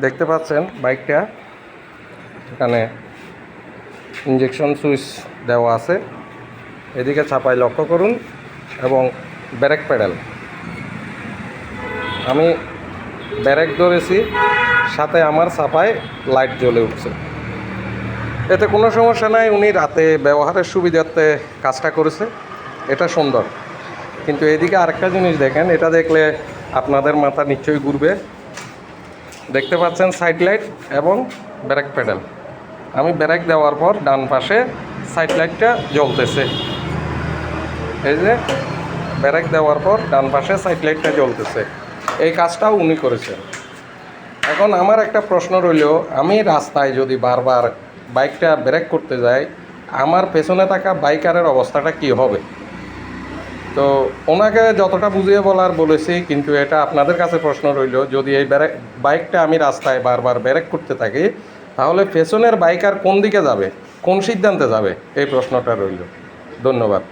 দেখতে পাচ্ছেন বাইকটা। এখানে ইঞ্জেকশন সুইচ দেওয়া আছে। এদিকে ছাপায় লক্ষ্য করুন এবং ব্রেক প্যাডেল। আমি ব্রেক ধরেছি, সাথে আমার ছাপায় লাইট জ্বলে উঠছে। এতে কোনো সমস্যা নাই, উনি রাতে ব্যবহারের সুবিধার্থে কাজটা করেছে। এটা সুন্দর। কিন্তু এদিকে আরেকটা জিনিস দেখেন, এটা দেখলে আপনাদের মাথা নিশ্চয়ই ঘুরবে। দেখতে পাচ্ছেন সাইড লাইট এবং ব্রেক প্যাডেল আমি ব্রেক দেওয়ার পর ডান পাশে সাইড লাইটটা জ্বলতেছে। এই যে ব্রেক দেওয়ার পর ডান পাশে সাইড লাইটটা জ্বলতেছে। এই কাজটাও উনি করেছেন। এখন আমার একটা প্রশ্ন রইল, আমি রাস্তায় যদি বারবার বাইকটা ব্রেক করতে যাই, আমার পেছনে থাকা বাইকারের অবস্থাটা কি হবে? তো ওনাকে যতটা বুঝিয়ে বলার বলেছি, কিন্তু এটা আপনাদের কাছে প্রশ্ন রইল, যদি এই ব্যারেক বাইকটা আমি রাস্তায় বারবার ব্যারেক করতে থাকি, তাহলে পেছনের বাইকার কোন দিকে যাবে? কোন সিদ্ধান্তে যাবে? এই প্রশ্নটা রইল। ধন্যবাদ।